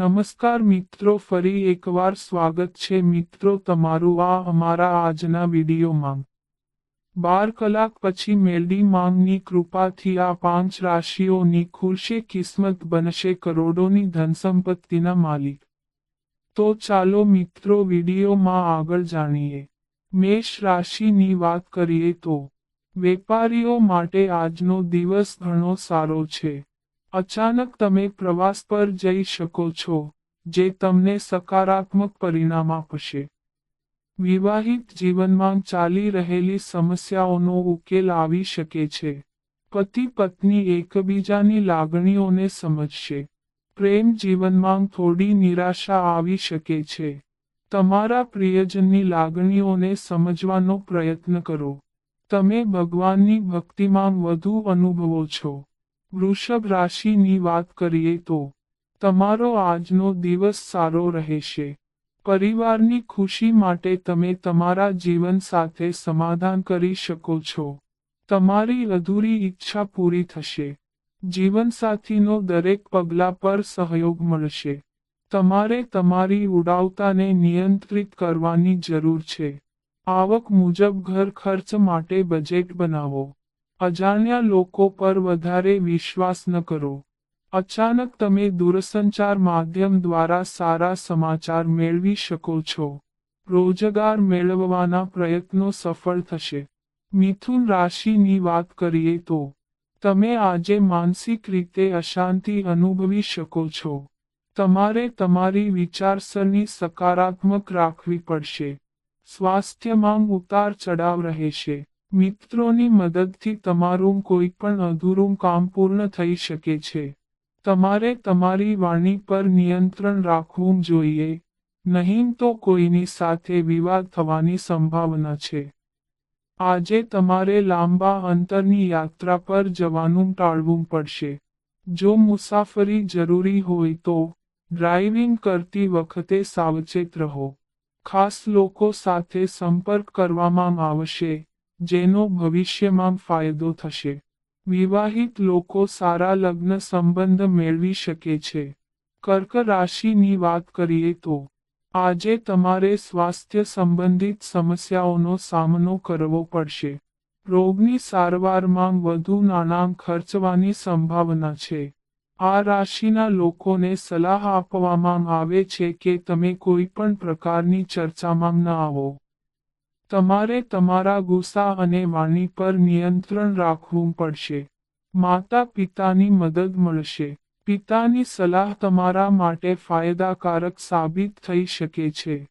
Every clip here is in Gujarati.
નમસ્કાર મિત્રો, ફરી એકવાર સ્વાગત છે મિત્રો તમારું આ અમારા આજના વિડીયોમાં. બાર કલાક પછી મેલડી માંગની કૃપાથી આ પાંચ રાશિઓની ખુરશે કિસ્મત બનશે કરોડોની ધનસંપત્તિના માલિક. તો ચાલો મિત્રો વિડીયોમાં આગળ જાણીએ. મેષ રાશિની વાત કરીએ તો, વેપારીઓ માટે આજનો દિવસ ઘણો સારો છે. અચાનક તમે પ્રવાસ પર જઈ શકો છો, જે તમને સકારાત્મક પરિણામ આપશે. વિવાહિત જીવનમાં ચાલી રહેલી સમસ્યાઓનો ઉકેલ આવી શકે છે. પતિ પત્ની એકબીજાની લાગણીઓને સમજશે. પ્રેમ જીવનમાં થોડી નિરાશા આવી શકે છે. તમારા પ્રિયજનની લાગણીઓને સમજવાનો પ્રયત્ન કરો. તમે ભગવાનની ભક્તિમાં વધુ અનુભવો છો. વૃષભ રાશિની વાત કરીએ તો તમારો આજનો દિવસ સારો રહેશે. પરિવારની ખુશી માટે તમે તમારા જીવન સાથે સમાધાન કરી શકો છો. તમારી અધૂરી ઈચ્છા પૂરી થશે. જીવનસાથીનો દરેક પગલા પર સહયોગ મળશે. તમારે તમારી ઉડાવતાને નિયંત્રિત કરવાની જરૂર છે. આવક મુજબ ઘર ખર્ચ માટે બજેટ બનાવો. અજાણ્યા લોકો પર વધારે વિશ્વાસ ન કરો. અચાનક તમે દૂરસંચાર માધ્યમ દ્વારા સારા સમાચાર મેળવી શકો છો. રોજગાર મેળવવાના પ્રયત્નો સફળ થશે. મિથુન રાશિની વાત કરીએ તો, તમે આજે માનસિક રીતે અશાંતિ અનુભવી શકો છો. તમારે તમારી વિચારસરણી સકારાત્મક રાખવી પડશે. સ્વાસ્થ્યમાં ઉતાર ચડાવ રહેશે. મિત્રોની મદદથી તમારું કોઈ પણ અધૂરું કામ પૂર્ણ થઈ શકે છે. તમારે તમારી વાણી પર નિયંત્રણ રાખવું જોઈએ, નહીં તો કોઈની સાથે વિવાદ થવાની સંભાવના છે. આજે તમારે લાંબા અંતરની યાત્રા પર જવાનું ટાળવું પડશે. જો મુસાફરી જરૂરી હોય તો, ડ્રાઇવિંગ કરતી વખતે સાવચેત રહો. ખાસ લોકો સાથે સંપર્ક કરવામાં આવશે. જેનો ભવિષ્યમાં ફાયદો થશે. વિવાહિત લોકો સારા લગ્ન સંબંધ મેળવી શકે છે. કર્ક રાશિની વાત કરીએ તો, આજે તમારે સ્વાસ્થ્ય સંબંધિત સમસ્યાઓનો સામનો કરવો પડશે. રોગની સારવારમાં વધુ નાણાં ખર્ચવાની સંભાવના છે. આ રાશિના લોકોને સલાહ આપવામાં આવે છે કે તમે કોઈ પણ પ્રકારની ચર્ચામાં ન આવો. તમારે તમારા ગુસ્સા અને વાણી પર નિયંત્રણ રાખવું પડશે. માતા પિતાની મદદ મળશે. પિતાની સલાહ તમારા માટે ફાયદાકારક સાબિત થઈ શકે છે.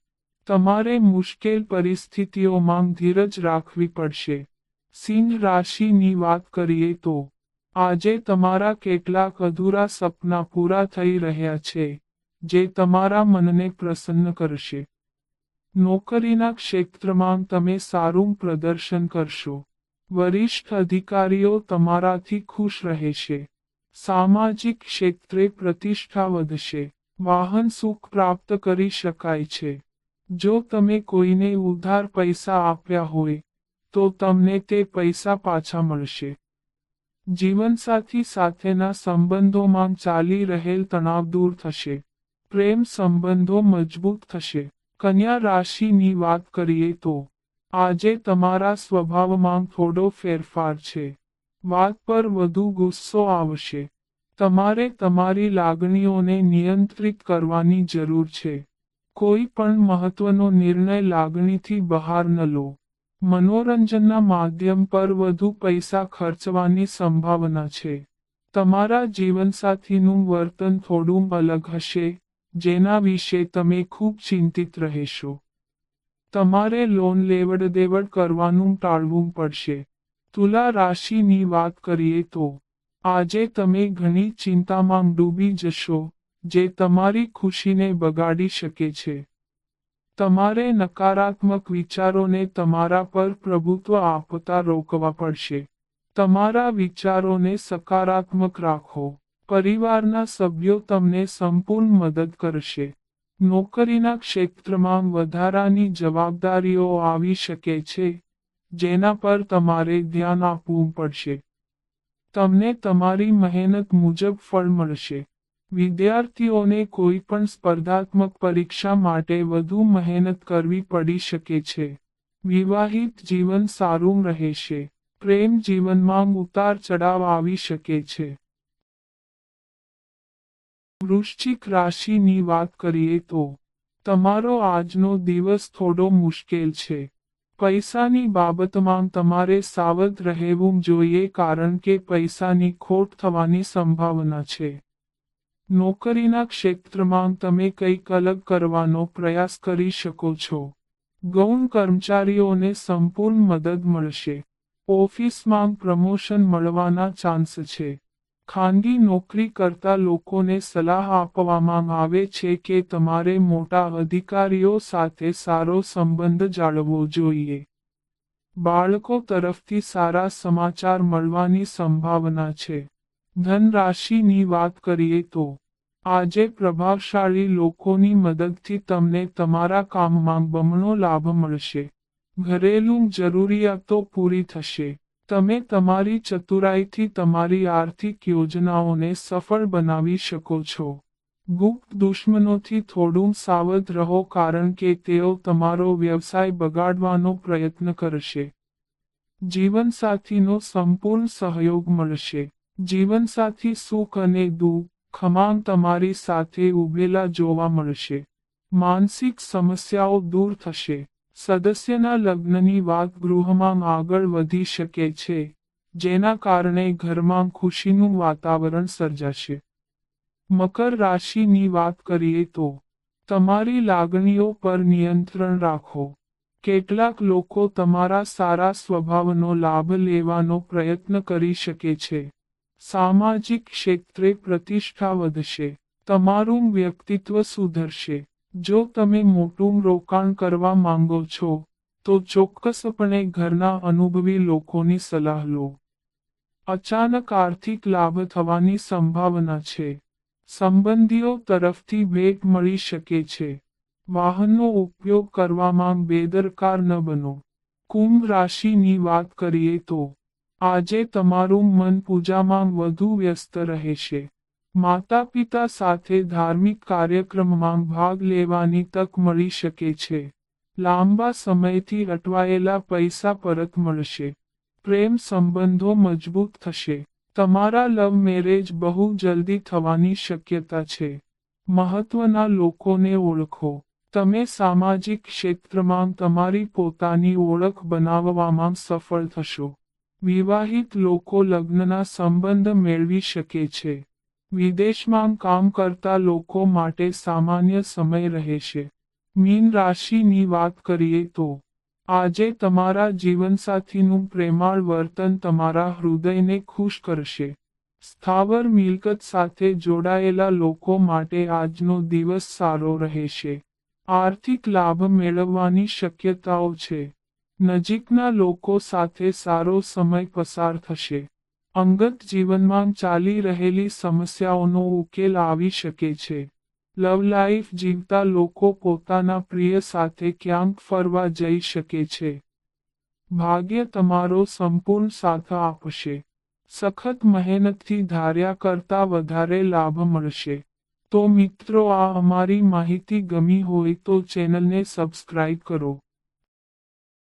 તમારે મુશ્કેલ પરિસ્થિતિઓમાં ધીરજ રાખવી પડશે. સિંહ રાશિની વાત કરીએ તો, આજે તમારા કેટલાક અધૂરા સપના પૂરા થઈ રહ્યા છે, જે તમારા મનને પ્રસન્ન કરશે. નોકરીના ક્ષેત્રમાં તમે સારું પ્રદર્શન કરશો. વરિષ્ઠ અધિકારીઓ તમારાથી ખુશ રહેશે. સામાજિક ક્ષેત્રે પ્રતિષ્ઠા વધશે. વાહન સુખ પ્રાપ્ત કરી શકાય છે. જો તમે કોઈને ઉધાર પૈસા આપ્યા હોય, તો તમને તે પૈસા પાછા મળશે. જીવનસાથી સાથેના સંબંધોમાં ચાલી રહેલ તણાવ દૂર થશે. પ્રેમ સંબંધો મજબૂત થશે. કન્યા રાશિની વાત કરીએ તો, આજે તમારા સ્વભાવમાં થોડો ફેરફાર છે. વાત પર વધુ ગુસ્સો આવશે. તમારે તમારી લાગણીઓને નિયંત્રિત કરવાની જરૂર છે. કોઈ પણ મહત્વનો નિર્ણય લાગણીથી બહાર ન લો. મનોરંજનના માધ્યમ પર વધુ પૈસા ખર્ચવાની સંભાવના છે. તમારા જીવનસાથીનું વર્તન થોડું અલગ હશે. જેના વિશે તમે ખૂબ ચિંતિત રહેશો. તમારે લોન લેવડ દેવડ કરવાનું ટાળવું પડશે. તુલા રાશિની વાત કરીએ તો, આજે તમે ઘણી ચિંતામાં ડૂબી જશો, જે તમારી ખુશીને બગાડી શકે છે. તમારે નકારાત્મક વિચારોને તમારા પર પ્રભુત્વ આપતા રોકવા પડશે. તમારા વિચારોને સકારાત્મક રાખો. પરિવારના સભ્યો તમને સંપૂર્ણ મદદ કરશે. નોકરીના ક્ષેત્રમાં વધારાની જવાબદારીઓ આવી શકે છે, જેના પર તમારે ધ્યાન આપવું પડશે. તમને તમારી મહેનત મુજબ ફળ મળશે. વિદ્યાર્થીઓને કોઈ પણ સ્પર્ધાત્મક પરીક્ષા માટે વધુ મહેનત કરવી પડી શકે છે. વિવાહિત જીવન સારું રહેશે. પ્રેમ જીવનમાં ઉતાર ચડાવ આવી શકે છે. વૃશ્ચિક રાશિની વાત કરીએ તો તમારો આજનો દિવસ થોડો મુશ્કેલ છે. પૈસાની બાબતમાં તમારે સાવધ રહેવું જોઈએ કારણ કે પૈસાની ખોટ થવાની સંભાવના છે. નોકરીના ક્ષેત્રમાં તમે કંઈક અલગ કરવાનો પ્રયાસ કરી શકો છો. ગૌણ કર્મચારીઓને સંપૂર્ણ મદદ મળશે. ઓફિસમાં પ્રમોશન મળવાના ચાન્સ છે. ખાનગી નોકરી કરતા લોકોને સલાહ આપવામાં આવે છે કે તમારે મોટા અધિકારીઓ સાથે સારો સંબંધ જાળવવો જોઈએ. બાળકો તરફથી સારા સમાચાર મળવાની સંભાવના છે. ધન રાશિની વાત કરીએ તો, આજે પ્રભાવશાળી લોકોની મદદથી તમને તમારા કામમાં બમણો લાભ મળશે. ઘરેલું જરૂરિયાતો પૂરી થશે. તમે તમારી ચતુરાઈથી તમારી આર્થિક યોજનાઓને સફળ બનાવી શકો છો. ગુપ્ત દુશ્મનોથી થોડું સાવધ રહો કારણ કે તેઓ તમારો વ્યવસાય બગાડવાનો પ્રયત્ન કરશે. જીવનસાથીનો સંપૂર્ણ સહયોગ મળશે. જીવનસાથી સુખ અને દુઃખ ખમાન તમારી સાથે ઉભેલા જોવા મળશે. માનસિક સમસ્યાઓ દૂર થશે. સદસ્યના લગ્નની વાત ગૃહમાં આગળ વધી શકે છે, જેના કારણે ઘરમાં ખુશીનું વાતાવરણ સર્જાશે. મકર રાશિની વાત કરીએ તો, તમારી લાગણીઓ પર નિયંત્રણ રાખો. કેટલાક લોકો તમારા સારા સ્વભાવનો લાભ લેવાનો પ્રયત્ન કરી શકે છે. સામાજિક ક્ષેત્રે પ્રતિષ્ઠા વધશે, તમારું વ્યક્તિત્વ સુધરશે. જો તમે મોટું રોકાણ કરવા માંગો છો, તો ચોક્કસપણે ઘરના અનુભવી લોકોની સલાહ લો. અચાનક આર્થિક લાભ થવાની સંભાવના છે. સંબંધીઓ તરફથી ભેટ મળી શકે છે. વાહનનો ઉપયોગ કરવામાં બેદરકાર ન બનો. કુંભ રાશિની વાત કરીએ તો, આજે તમારું મન પૂજામાં વધુ વ્યસ્ત રહેશે. માતા પિતા સાથે ધાર્મિક કાર્યક્રમમાં ભાગ લેવાની તક મળી શકે છે. લાંબા સમયથી અટવાયેલા પૈસા પરત મળશે. પ્રેમ સંબંધો મજબૂત થશે. તમારા લવ મેરેજ બહુ જલ્દી થવાની શક્યતા છે. મહત્વના લોકોને ઓળખો. તમે સામાજિક ક્ષેત્રમાં તમારી પોતાની ઓળખ બનાવવામાં સફળ થશો. વિવાહિત લોકો લગ્નના સંબંધ મેળવી શકે છે. વિદેશમાં કામ કરતા લોકો માટે સામાન્ય સમય રહેશે મીન રાશિની વાત કરીએ તો, આજે તમારા જીવનસાથીનું પ્રેમાળ વર્તન તમારા હૃદયને ખુશ કરશે. સ્થાવર મિલકત સાથે જોડાયેલા લોકો માટે આજનો દિવસ સારો રહેશે. આર્થિક લાભ મેળવવાની શક્યતાઓ છે. નજીકના લોકો સાથે સારો સમય પસાર થશે. અંગત જીવનમાં ચાલી રહેલી સમસ્યાઓનો ઉકેલ આવી શકે છે. લવ લાઈફ જીવતા લોકો પોતાના પ્રિય સાથે ક્યાંક ફરવા જઈ શકે છે. ભાગ્ય તમારો સંપૂર્ણ સાથ આપશે. સખત મહેનતથી ધાર્યા કરતા વધારે લાભ મળશે. તો મિત્રો, આ અમારી માહિતી ગમી હોય તો ચેનલને સબસ્ક્રાઇબ કરો.